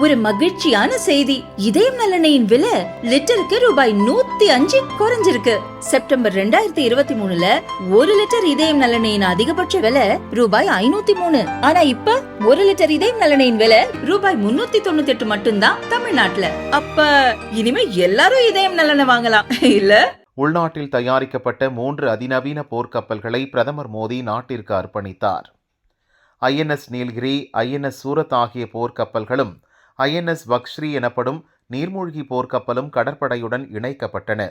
ஒரு மகிழ்ச்சியான செய்தி. இதயம் நலனையின் விலை லிட்டருக்கு ரூபாய் நூத்தி அஞ்சு குறைஞ்சிருக்கு. செப்டம்பர் ரெண்டாயிரத்தி இருபத்தி மூணுல ஒரு லிட்டர் இதயம் நலனையின் அதிகபட்ச விலை ரூபாய் ஐநூத்தி மூணு. ஆனா இப்ப ஒரு லிட்டர் இதயம் நலனையின் விலை ரூபாய் முன்னூத்தி தொண்ணூத்தி எட்டு மட்டும்தான் தமிழ்நாட்டுல. அப்ப இனிமே எல்லாரும் இதயம் நலனை வாங்கலாம். இல்ல? உள்நாட்டில் தயாரிக்கப்பட்ட மூன்று அதிநவீன போர்க்கப்பல்களை பிரதமர் மோடி நாட்டிற்கு அர்ப்பணித்தார். ஐஎன்எஸ் நீல்கிரி ஐஎன்எஸ் சூரத் ஆகிய போர்க்கப்பல்களும் ஐஎன்எஸ் பக்ஸ்ரீ எனப்படும் நீர்மூழ்கி போர்க்கப்பலும் கடற்படையுடன் இணைக்கப்பட்டன.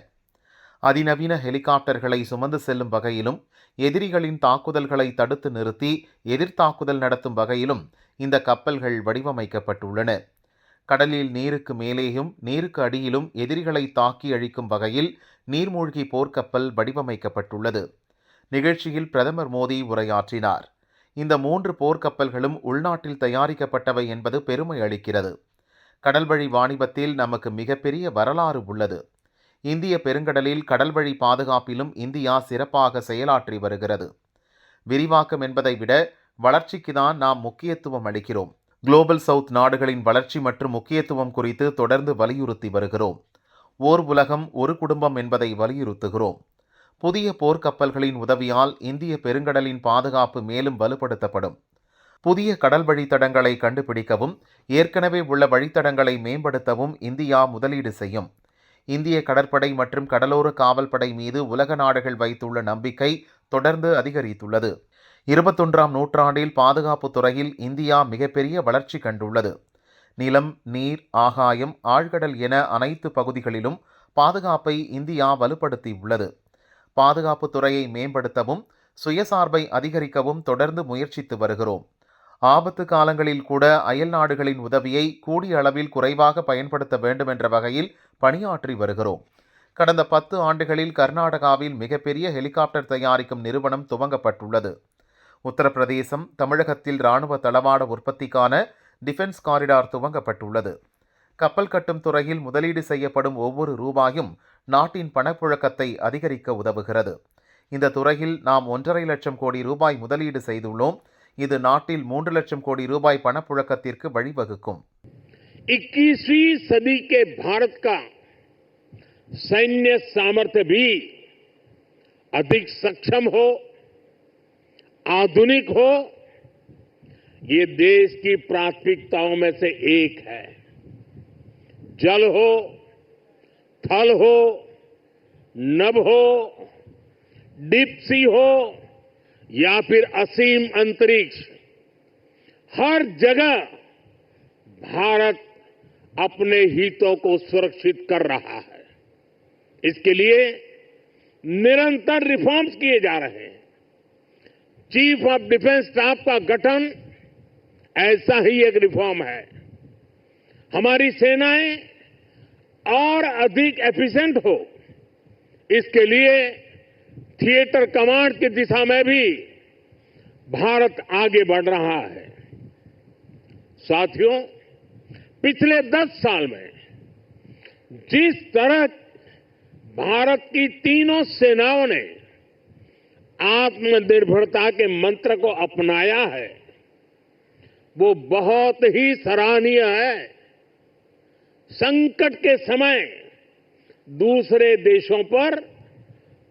அதிநவீன ஹெலிகாப்டர்களை சுமந்து செல்லும் வகையிலும் எதிரிகளின் தாக்குதல்களை தடுத்து நிறுத்தி எதிர்த்தாக்குதல் நடத்தும் வகையிலும் இந்த கப்பல்கள் வடிவமைக்கப்பட்டுள்ளன. கடலில் நீருக்கு மேலேயும் நீருக்கு அடியிலும் எதிரிகளை தாக்கி அழிக்கும் வகையில் நீர்மூழ்கி போர்க்கப்பல் வடிவமைக்கப்பட்டுள்ளது. நிகழ்ச்சியில் பிரதமர் மோடி உரையாற்றினார். இந்த மூன்று போர்க்கப்பல்களும் உள்நாட்டில் தயாரிக்கப்பட்டவை என்பது பெருமை அளிக்கிறது. கடல்வழி வாணிபத்தில் நமக்கு மிகப்பெரிய வரலாறு உள்ளது. இந்திய பெருங்கடலில் கடல்வழி பாதுகாப்பிலும் இந்தியா சிறப்பாக செயலாற்றி வருகிறது. விரிவாக்கம் என்பதை விட வளர்ச்சிக்கு தான் நாம் முக்கியத்துவம் அளிக்கிறோம். குளோபல் சவுத் நாடுகளின் வளர்ச்சி மற்றும் முக்கியத்துவம் குறித்து தொடர்ந்து வலியுறுத்தி வருகிறோம். ஓர் உலகம் ஒரு குடும்பம் என்பதை வலியுறுத்துகிறோம். புதிய போர்க்கப்பல்களின் உதவியால் இந்திய பெருங்கடலின் பாதுகாப்பு மேலும் வலுப்படுத்தப்படும். புதிய கடல் வழித்தடங்களை கண்டுபிடிக்கவும் ஏற்கனவே உள்ள வழித்தடங்களை மேம்படுத்தவும் இந்தியா முதலீடு செய்யும். இந்திய கடற்படை மற்றும் கடலோர காவல்படை மீது உலக நாடுகள் வைத்துள்ள நம்பிக்கை தொடர்ந்து அதிகரித்துள்ளது. இருபத்தொன்றாம் நூற்றாண்டில் பாதுகாப்பு துறையில் இந்தியா மிகப்பெரிய வளர்ச்சி கண்டுள்ளது. நிலம் நீர் ஆகாயம் ஆழ்கடல் என அனைத்து பகுதிகளிலும் பாதுகாப்பை இந்தியா வலுப்படுத்தியுள்ளது. பாதுகாப்பு துறையை மேம்படுத்தவும் சுயசார்பை அதிகரிக்கவும் தொடர்ந்து முயற்சித்து வருகிறோம். ஆபத்து காலங்களில் கூட அயல் நாடுகளின் உதவியை கூடிய அளவில் குறைவாக பயன்படுத்த வேண்டும் என்ற வகையில் பணியாற்றி வருகிறோம். கடந்த பத்து ஆண்டுகளில் கர்நாடகாவில் மிகப்பெரிய ஹெலிகாப்டர் தயாரிக்கும் நிறுவனம் துவங்கப்பட்டுள்ளது. உத்தரப்பிரதேசம் தமிழகத்தில் இராணுவ தளவாட உற்பத்திக்கான டிஃபென்ஸ் காரிடார் துவங்கப்பட்டுள்ளது. கப்பல் கட்டும் துறையில் முதலீடு செய்யப்படும் ஒவ்வொரு ரூபாயும் நாட்டின் பணப்புழக்கத்தை அதிகரிக்க உதவுகிறது இந்த துறையில் நாம் ஒன்றரை லட்சம் கோடி ரூபாய் முதலீடு செய்துள்ளோம் இது நாட்டில் மூன்று லட்சம் கோடி ரூபாய் பணப்புழக்கத்திற்கு வழிவகுக்கும் 21वीं सदी के भारत का सैन्य सामर्थ्य भी अधिक सक्षम हो आधुनिक हो ये देश की प्राथमिकताओं में से एक है जल हो थल हो, नभ हो डीप सी हो, या फिर असीम अंतरिक्ष, हर जगह भारत अपने हितों को सुरक्षित कर रहा है। इसके लिए निरंतर रिफॉर्म्स किए जा रहे हैं। चीफ ऑफ़ डिफेंस स्टाफ का गठन ऐसा ही एक रिफॉर्म है। हमारी सेनाएँ और अधिक एफिशिएंट हो। इसके लिए थिएटर कमांड की दिशा में भी भारत आगे बढ़ रहा है। साथियों, पिछले दस साल में जिस तरह भारत की तीनों सेनाओं ने आत्मनिर्भरता के मंत्र को अपनाया है, वो बहुत ही सराहनीय है। संकट के समय दूसरे देशों पर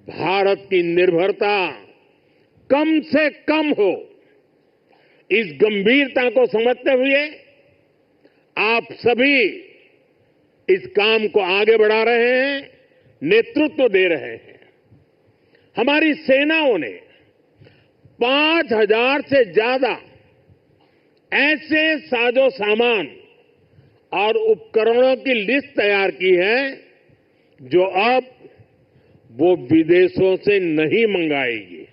भारत की निर्भरता कम से कम हो। इस गंभीरता को समझते हुए आप सभी इस काम को आगे बढ़ा रहे हैं, नेतृत्व दे रहे हैं। हमारी सेनाओं ने पाँच हज़ार से ज़्यादा ऐसे साजो सामान और उपकरणों की लिस्ट तैयार की है जो अब वो विदेशों से नहीं मंगाएगी।